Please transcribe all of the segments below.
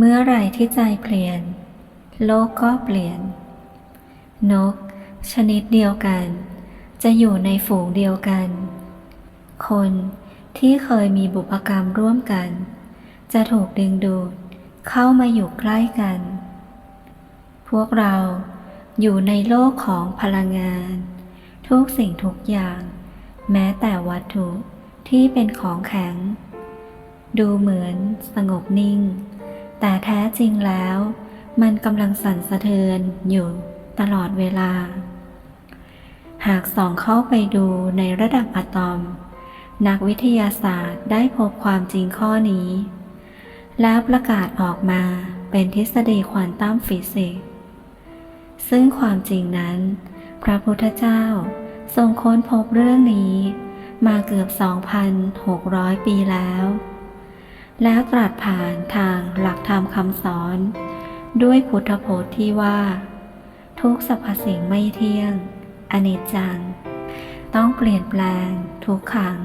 เมื่อไรที่ใจเปลี่ยน โลกก็เปลี่ยน นก ชนิดเดียวกัน จะอยู่ในฝูงเดียวกัน คนที่เคยมีบุพกรรมร่วมกัน จะถูกดึงดูดเข้ามาอยู่ใกล้กัน พวกเราอยู่ในโลกของพลังงาน ทุกสิ่งทุกอย่าง แม้แต่วัตถุที่เป็นของแข็ง ดูเหมือนสงบนิ่ง แต่แท้จริงแล้ว มันกำลังสั่นสะเทือนอยู่ตลอดเวลา หากส่องเข้าไปดูในระดับอะตอม นักวิทยาศาสตร์ได้พบความจริงข้อนี้ แล้วประกาศออกมาเป็นทฤษฎีควอนตัมฟิสิกส์ซึ่งความจริงนั้น พระพุทธเจ้าทรงค้นพบเรื่องนี้มาเกือบ 2,600 ปีแล้ว แล้วตรัสผ่านทางหลักธรรมคำสอน ด้วยพุทธพจน์ที่ว่า ทุกสรรพสิ่งไม่เที่ยง อเนจจัง ต้องเปลี่ยนแปลง ทุกขัง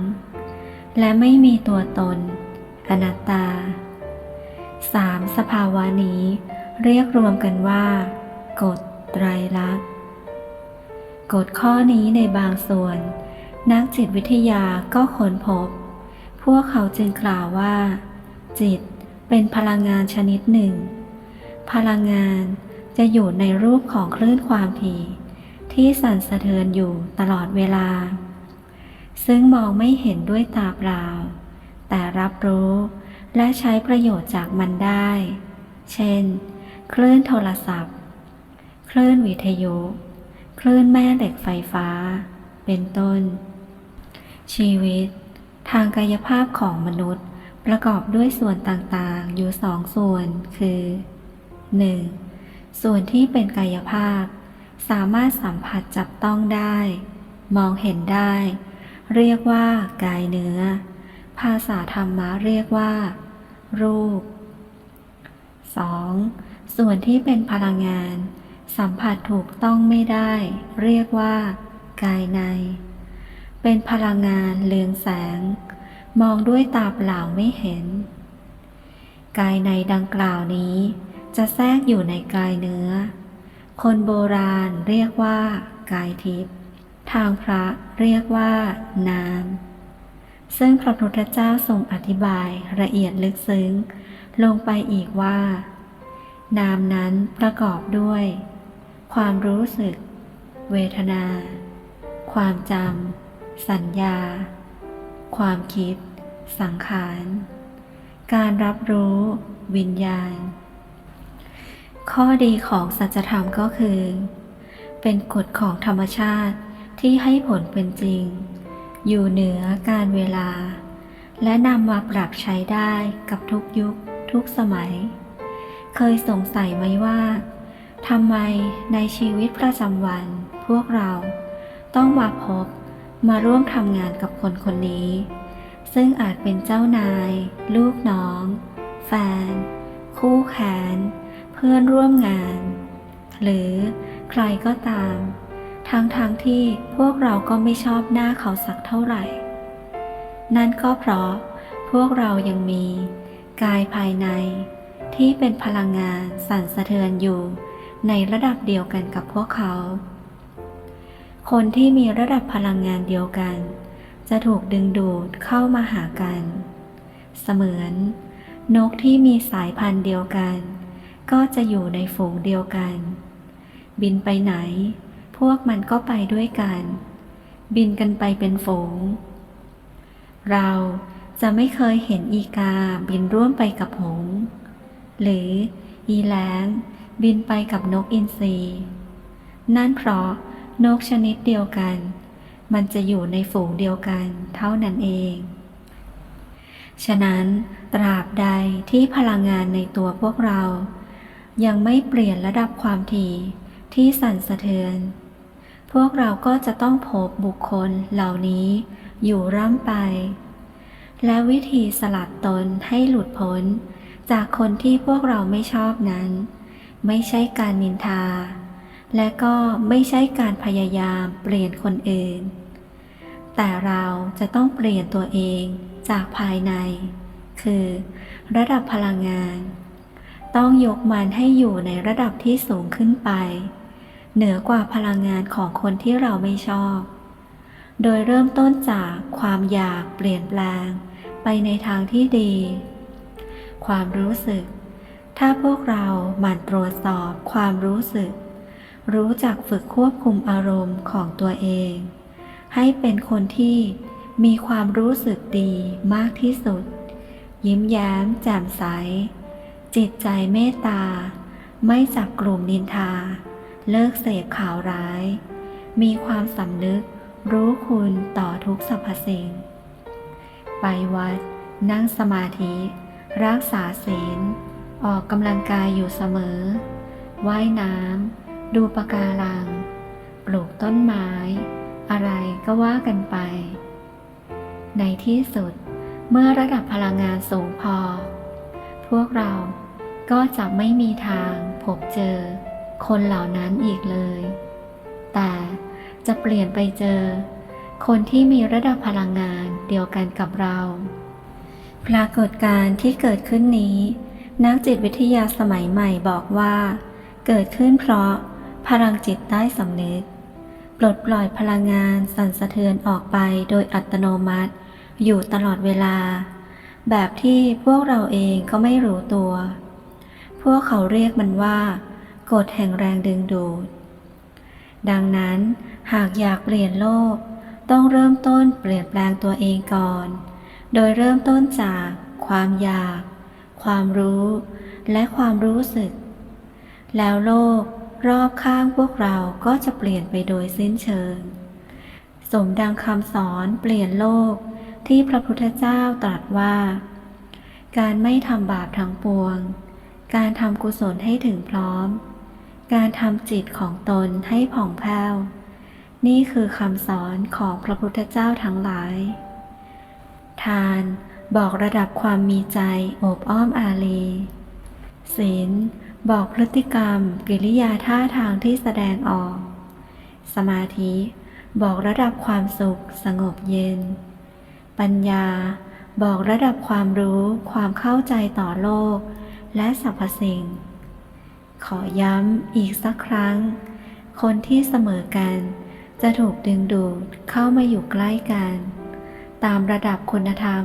และไม่มีตัวตน อนัตตาสามสภาวะนี้ เรียกรวมกันว่า กฎไตรลักษณ์กฎข้อนี้ในบางส่วน นักจิตวิทยาก็ค้นพบ พวกเขาจึงกล่าวว่า จิตเป็นพลังงานชนิดหนึ่ง พลังงานจะอยู่ในรูปของคลื่นความถี่ที่สั่นสะเทือนอยู่ตลอดเวลา ซึ่งมองไม่เห็นด้วยตาเปล่า แต่รับรู้และใช้ประโยชน์จากมันได้ เช่น คลื่นโทรศัพท์ คลื่นวิทยุ คลื่นแม่เหล็กไฟฟ้า เป็นต้น ชีวิต ทางกายภาพของมนุษย์ ประกอบด้วยส่วนต่างๆ อยู่สองส่วน คือ 1. ส่วนที่เป็นกายภาพ สามารถสัมผัสจับต้องได้ มองเห็นได้ เรียกว่ากายเนื้อ ภาษาธรรมะเรียกว่า รูป 2. ส่วนที่เป็นพลังงาน สัมผัสถูกต้องไม่ได้ เรียกว่า กายใน เป็นพลังงานเลืองแสง มองด้วยตาเปล่าไม่เห็น กายในดังกล่าวนี้จะแทรกอยู่ในกายเนื้อ คนโบราณเรียกว่า กายทิพย์ ทางพระเรียกว่า นาม ซึ่งพระพุทธเจ้าทรงอธิบายละเอียดลึกซึ้ง ลงไปอีกว่า นามนั้นประกอบด้วย ความรู้สึก เวทนา ความจำ สัญญา ความคิด สังขาร การรับรู้ วิญญาณ ข้อดีของสัจธรรมก็คือ เป็นกฎของธรรมชาติที่ให้ผลเป็นจริง อยู่เหนือการเวลา และนำมาปรับใช้ได้กับทุกยุคทุกสมัย เคยสงสัยไหมว่าทำไมในชีวิตประจำวันพวกเราต้องมาพบ มาร่วมทำงานกับคนคนนี้ ซึ่งอาจเป็นเจ้านาย ลูกน้อง แฟน คู่แขน เพื่อนร่วมงาน หรือใครก็ตาม ทั้งๆทที่พวกเราก็ไม่ชอบหน้าเขาสักเท่าไหร่ นั่นก็เพราะพวกเรายังมี กายภายใน ที่เป็นพลังงานสั่นสะเทือนอยู่ในระดับเดียวกันกับพวกเขา คนที่มีระดับพลังงานเดียวกัน จะถูกดึงดูดเข้ามาหากัน เสมือน นกที่มีสายพันธุ์เดียวกัน ก็จะอยู่ในฝูงเดียวกัน บินไปไหน พวกมันก็ไปด้วยกัน บินกันไปเป็นฝูง เราจะไม่เคยเห็นอีกาบินร่วมไปกับหงส์หรืออีแลงบินไปกับนกอินทรีนั่นเพราะ นกชนิดเดียวกัน มันจะอยู่ในฝูงเดียวกันเท่านั้นเอง ฉะนั้นตราบใดที่พลังงานในตัวพวกเรา ยังไม่เปลี่ยนระดับความถี่ที่สั่นสะเทือน พวกเราก็จะต้องพบบุคคลเหล่านี้อยู่ร่ำไป และวิธีสลัดตนให้หลุดพ้น จากคนที่พวกเราไม่ชอบนั้น ไม่ใช่การนินทา และก็ไม่ใช่การพยายามเปลี่ยนคนอื่น แต่เราจะต้องเปลี่ยนตัวเองจากภายใน คือ ระดับพลังงาน ต้องยกมันให้อยู่ในระดับที่สูงขึ้นไป เหนือกว่าพลังงานของคนที่เราไม่ชอบ โดยเริ่มต้นจากความอยากเปลี่ยนแปลง ไปในทางที่ดี ความรู้สึก ถ้าพวกเราหมั่นตรวจสอบความรู้สึก รู้จักฝึกควบคุมอารมณ์ของตัวเอง ให้เป็นคนที่มีความรู้สึกดีมากที่สุด ยิ้มแย้มแจ่มใส จิตใจเมตตา ไม่จับกลุ่มนินทา เลิกเสพข่าวร้าย มีความสำนึกรู้คุณต่อทุกสรรพสิ่ง ไปวัด นั่งสมาธิ รักษาศีล ออกกำลังกายอยู่เสมอ ว่ายน้ำ ดูปะการัง ปลูกต้นไม้ อะไรก็ว่ากันไป ในที่สุดเมื่อระดับพลังงานสูงพอ พวกเราก็จะไม่มีทางพบเจอ คนเหล่านั้นอีกเลย แต่จะเปลี่ยนไปเจอ คนที่มีระดับพลังงานเดียวกันกับเรา ปรากฏการณ์ที่เกิดขึ้นนี้ นักจิตวิทยาสมัยใหม่บอกว่า เกิดขึ้นเพราะ พลังจิตใต้สำนึกปลดปล่อยพลังงานสั่นสะเทือนออกไปโดยอัตโนมัติ อยู่ตลอดเวลา แบบที่พวกเราเองก็ไม่รู้ตัว พวกเขาเรียกมันว่ากฎแห่งแรงดึงดูด ดังนั้นหากอยากเปลี่ยนโลก ต้องเริ่มต้นเปลี่ยนแปลงตัวเองก่อน โดยเริ่มต้นจากความอยาก ความรู้ และความรู้สึก แล้วโลก รอบข้างพวกเราก็จะเปลี่ยนไปโดยสิ้นเชิง สมดังคำสอนเปลี่ยนโลกที่พระพุทธเจ้าตรัสว่า การไม่ทำบาปทั้งปวง การทำกุศลให้ถึงพร้อม การทำจิตของตนให้ผ่องแผ้ว นี่คือคำสอนของพระพุทธเจ้าทั้งหลาย ทานบอกระดับความมีใจโอบอ้อมอารีศีล บอกพฤติกรรม กิริยาท่าทางที่แสดงออก สมาธิ บอกระดับความสุข สงบเย็น ปัญญา บอกระดับความรู้ ความเข้าใจต่อโลก และสรรพสิ่ง ขอย้ำอีกสักครั้ง คนที่เสมอกัน จะถูกดึงดูดเข้ามาอยู่ใกล้กัน ตามระดับคุณธรรม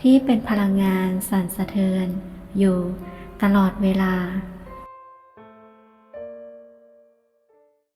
ที่เป็นพลังงานสั่นสะเทือน อยู่ตลอดเวลา